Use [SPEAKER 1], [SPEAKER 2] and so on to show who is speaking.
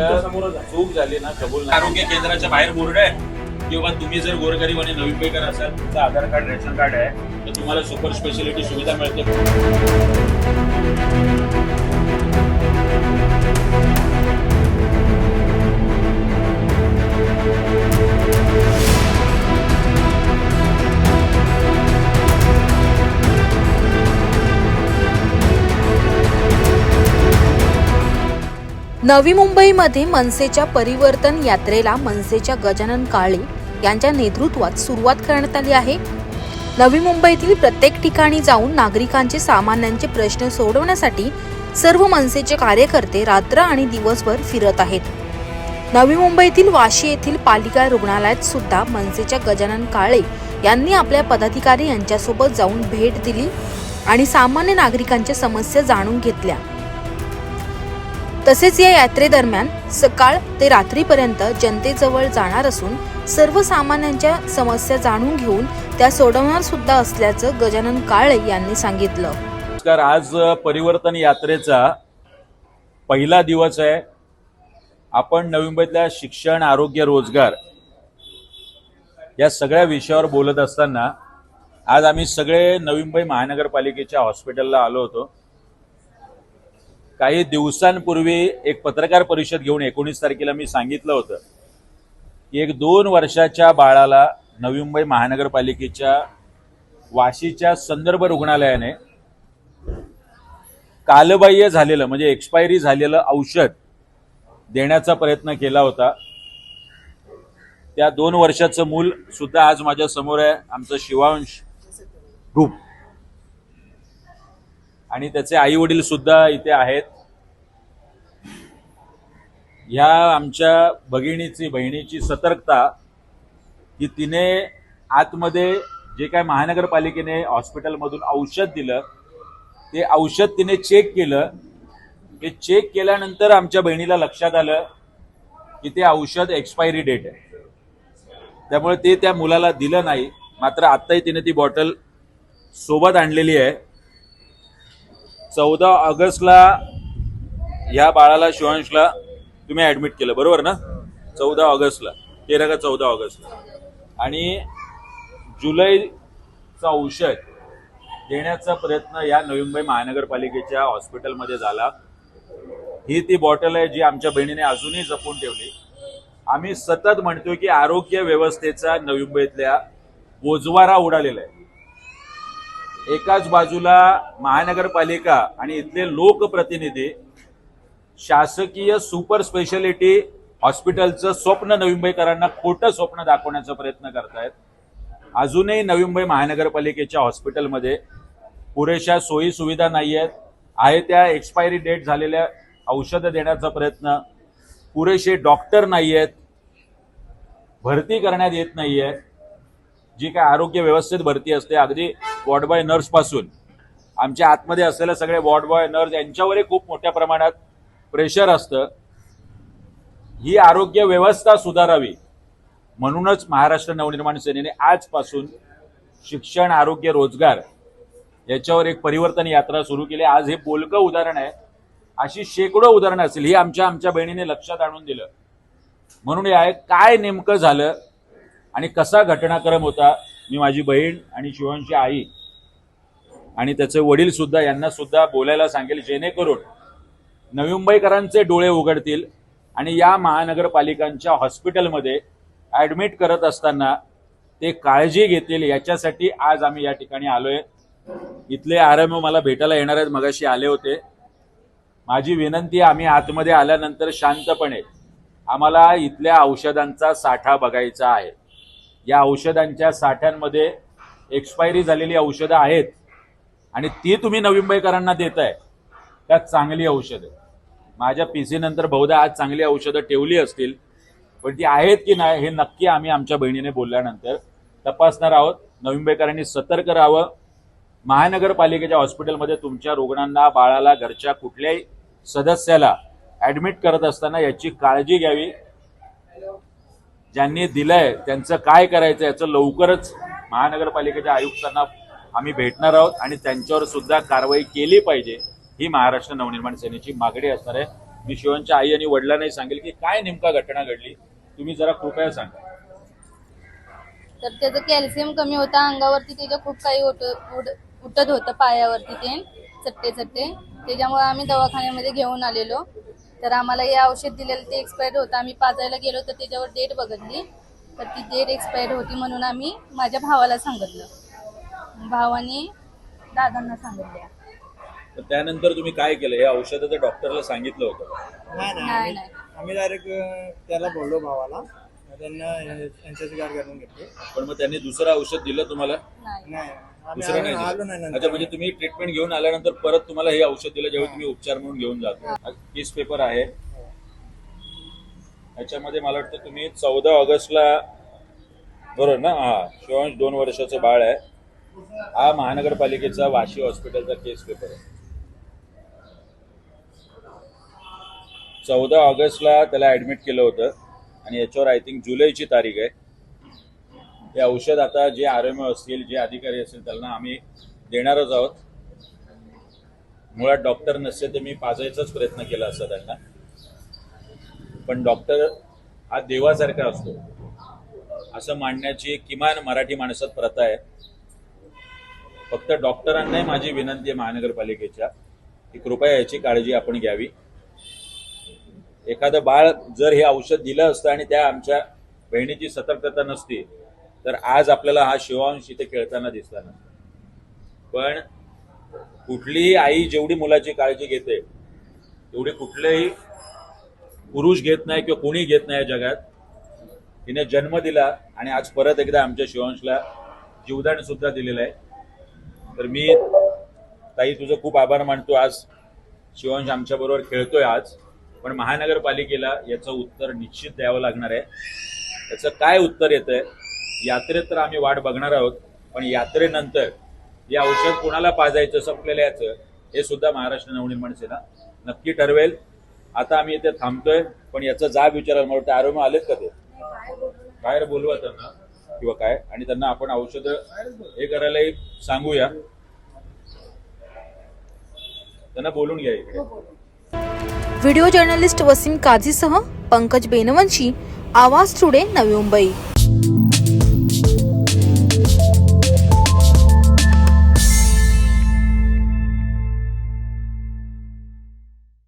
[SPEAKER 1] चूक झाली ना कबूल आरोग्य केंद्राच्या बाहेर बोर्ड आहे. किंवा तुम्ही जर गोरगरीब आणि नवीन पेकर असाल तुमचं आधार कार्ड रेशन कार्ड आहे तर तुम्हाला सुपर स्पेशालिटी सुविधा मिळते.
[SPEAKER 2] नवी मुंबईमध्ये मनसेच्या परिवर्तन यात्रेला मनसेच्या गजानन काळे यांच्या नेतृत्वात सुरुवात करण्यात आली आहे. नवी मुंबईतील प्रत्येक ठिकाणी जाऊन नागरिकांचे सामान्यांचे प्रश्न सोडवण्यासाठी सर्व मनसेचे कार्यकर्ते रात्र आणि दिवसभर फिरत आहेत. नवी मुंबईतील वाशी येथील पालिका रुग्णालयात सुद्धा मनसेच्या गजानन काळे यांनी आपल्या पदाधिकारी यांच्यासोबत जाऊन भेट दिली आणि सामान्य नागरिकांच्या समस्या जाणून घेतल्या. तसेच या यात्रेदरम्यान सकाळ ते रात्रीपर्यंत जनतेजवळ जाणार असून सर्वसामान्यांच्या समस्या जाणून घेऊन त्या सोडवणार सुद्धा असल्याचं गजानन काळे यांनी सांगितलं.
[SPEAKER 1] नमस्कार आज परिवर्तन यात्रेचा पहिला दिवस आहे. आपण नवी मुंबईतल्या शिक्षण आरोग्य रोजगार या सगळ्या विषयावर बोलत असताना आज आम्ही सगळे नवी मुंबई महानगरपालिकेच्या हॉस्पिटलला आलो होतो. काही दिवसांपूर्वी एक पत्रकार परिषद घेऊन एकोणीस तारखेला मी सांगितलं होतं की एक दोन वर्षाच्या बाळाला नवी मुंबई महानगरपालिकेच्या वाशीच्या संदर्भ रुग्णालयाने कालबाह्य झालेलं म्हणजे एक्सपायरी झालेलं औषध देण्याचा प्रयत्न केला होता. त्या दोन वर्षाचं मूल सुद्धा आज माझ्यासमोर आहे आमचं शिवांश रूप आणि त्याचे आई वडील सुद्धा इथे आहेत. ह्या आमच्या भगिनीची बहिणीची सतर्कता की तिने आतमध्ये जे काय महानगरपालिकेने हॉस्पिटलमधून औषध दिलं ते औषध तिने चेक केलं. ते चेक केल्यानंतर आमच्या बहिणीला लक्षात आलं की ते औषध एक्सपायरी डेट आहे. त्यामुळे ते त्या मुलाला दिलं नाही. मात्र आत्ताही तिने ती बॉटल सोबत आणलेली आहे. चौदा ऑगस्टला ह्या बाळाला शिवांशला तुम्ही ॲडमिट केलं बरोबर ना? चौदा ऑगस्टला तेरा का चौदा ऑगस्टला. आणि जुलैचं औषध देण्याचा प्रयत्न या नवी मुंबई महानगरपालिकेच्या हॉस्पिटलमध्ये झाला. ही ती बॉटल आहे जी आमच्या बहिणीने अजूनही जपून ठेवली. आम्ही सतत म्हणतोय की आरोग्य व्यवस्थेचा नवी मुंबईतल्या बोजवारा उडालेला आहे. एकाच बाजूला महानगरपालिका आणि इथले लोकप्रतिनिधी शासकीय सुपर स्पेशालिटी हॉस्पिटलचं स्वप्न नवी मुंबईकरांना खोटं स्वप्न दाखवण्याचा प्रयत्न करतायत. अजूनही नवी मुंबई महानगरपालिकेच्या हॉस्पिटलमध्ये पुरेशा सोयी सुविधा नाही आहेत आहे त्या एक्सपायरी डेट झालेल्या औषधं देण्याचा प्रयत्न. पुरेसे डॉक्टर नाही आहेत भरती करण्यात येत नाही आहे जी काय आरोग्य व्यवस्थेत भरती असते अगदी वॉर्ड बॉय नर्सपासून. आमच्या आतमध्ये असलेल्या सगळे वॉर्ड बॉय नर्स यांच्यावरही खूप मोठ्या प्रमाणात प्रेशर असतं. ही आरोग्य व्यवस्था सुधारावी. म्हणूनच महाराष्ट्र नवनिर्माण सेनेने आजपासून शिक्षण आरोग्य रोजगार याच्यावर एक परिवर्तन यात्रा सुरू केली. आज हे बोलकं उदाहरण आहे. अशी शेकडो उदाहरणं असतील. ही आमच्या आमच्या बहिणीने लक्षात आणून दिलं. म्हणून हे आहे काय नेमकं झालं आणि कसा घटनाक्रम होता मी माझी बहीण आणि शिवांची आई आणि त्याचे वडील सुद्धा यांना सुद्धा बोलायला सांगेल जेणेकरून नवी मुंबईकरांचे डोळे उघडतील आणि या महानगरपालिकांच्या हॉस्पिटलमध्ये ॲडमिट करत असताना ते काळजी घेतील. याच्यासाठी आज आम्ही या ठिकाणी आलोय. इथले आर एम मला भेटायला येणार आहेत मगाशी आले होते. माझी विनंती आम्ही आतमध्ये आल्यानंतर शांतपणे आम्हाला इथल्या औषधांचा साठा बघायचा आहे. या औषधांच्या साठ्यांमध्ये एक्सपायरी झालेली औषधं आहेत. आणि ती तुम्ही नवी मुंबईकरांना देताय. त्यात चांगली औषधं माझ्या पी सी नंतर बहुधा आज चांगली औषधं ठेवली असतील. पण ती आहेत की नाही हे नक्की आम्ही आमच्या बहिणीने बोलल्यानंतर तपासणार आहोत. नवी मुंबईकरांनी सतर्क राहावं. महानगरपालिकेच्या हॉस्पिटलमध्ये तुमच्या रुग्णांना बाळाला घरच्या कुठल्याही सदस्याला ऍडमिट करत असताना याची काळजी घ्यावी. ज्यांनी दिलंय त्यांचं काय करायचं याचं लवकरच महानगरपालिकेच्या आयुक्तांना आम्ही भेटणार आहोत आणि त्यांच्यावर सुद्धा कारवाई केली पाहिजे ही महाराष्ट्र नवनिर्माण सेनेची मागणी असणार आहे.
[SPEAKER 3] मी शिवांच्या आई आणि वडिलांनाही सांगेल की काय नेमका घटना घडली तुम्ही जरा कृपया सांगा.
[SPEAKER 4] तर त्याचं कॅल्शियम कमी होता अंगावरती त्याच्या खूप काही उठ उठत होतं पायावरती ते चट्टे चट्टे त्याच्यामुळे आम्ही दवाखान्यामध्ये घेऊन आलेलो. तर आम्हाला हे औषध दिलेलं ते एक्सपायर्ड होतं. आम्ही पाजायला गेलो तर त्याच्यावर डेट बघितली. तर ती डेट एक्सपायर्ड होती म्हणून आम्ही माझ्या भावाला सांगितलं. भावाने दादांना सांगितलं
[SPEAKER 1] तर त्यानंतर तुम्ही काय केलं? हे औषध त्या डॉक्टरला सांगितलं होतं.
[SPEAKER 5] नाही नाही.
[SPEAKER 4] नाही,
[SPEAKER 5] आम्ही-
[SPEAKER 4] नाही.
[SPEAKER 5] आम्ही डायरेक्ट त्याला बोललो भावाला. मग त्यांना एनसीसी कार्ड करून घेतले.
[SPEAKER 1] पण मग त्यांनी दुसरं औषध दिलं तुम्हाला?
[SPEAKER 4] नाही.
[SPEAKER 1] दुसरं नाही.
[SPEAKER 5] आलो
[SPEAKER 1] दिलं अच्छा म्हणजे तुम्ही ट्रीटमेंट घेऊन आल्यानंतर परत तुम्हाला हे औषध दिलं जेव्हा तुम्ही उपचार म्हणून घेऊन जातो. केस पेपर आहे. याच्यामध्ये मला वाटतं तुम्ही चौदा ऑगस्टला बरोबर ना? हा शिवांश दोन वर्षाचं बाळ आहे. हा महानगरपालिकेचा वाशी हॉस्पिटलचा केस पेपर आहे. चौदा ऑगस्टला त्याला ऍडमिट केलं होतं. आणि याच्यावर आय थिंक जुलैची तारीख आहे. हे औषध आता जे आर एम असतील जे अधिकारी असतील त्यांना आम्ही देणारच आहोत. मुळात डॉक्टर नसते तर मी पाजायचाच प्रयत्न केला असता त्यांना. पण डॉक्टर हा देवासारखा असतो. असं मांडण्याची किमान मराठी माणसात प्रथा आहे. फक्त डॉक्टरांनाही माझी विनंती आहे महानगरपालिकेच्या की कृपया याची काळजी आपण घ्यावी. एखादं बाळ जर हे औषध दिलं असतं आणि त्या आमच्या बहिणीची सतर्कता नसती तर आज आपल्याला हा शिवांश इथे खेळताना दिसला नसता. पण कुठलीही आई जेवढी मुलाची काळजी घेते तेवढी कुठलेही पुरुष घेत नाही किंवा कोणी घेत नाही या जगात तिने जन्म दिला आणि आज परत एकदा आमच्या शिवांशला जीवदान सुद्धा दिलेलं आहे. तर मी ताई तुझं खूप आभार मानतो. आज शिवांश आमच्या बरोबर खेळतोय आज पण महानगरपालिकेला याचं उत्तर निश्चित द्यावं लागणार आहे. याचं काय उत्तर येतंय? यात्रेत तर आम्ही वाट बघणार आहोत पण यात्रेनंतर हे औषध कुणाला पाजायचं संपलेलं याचं हे सुद्धा महाराष्ट्र नवनिर्माण सेना नक्की ठरवेल. आता आम्ही इथे थांबतोय पण याचा जाब विचारायला मला वाटतं आरोग्य आलेत का ते? बाहेर बोलवा त्यांना किंवा काय? आणि त्यांना आपण औषधं हे करायलाही सांगूया. त्यांना बोलून घ्या इकडे.
[SPEAKER 2] व्हिडिओ जर्नलिस्ट वसीम काझीसह पंकज बेनवंशी आवाज टुडे नवी मुंबई.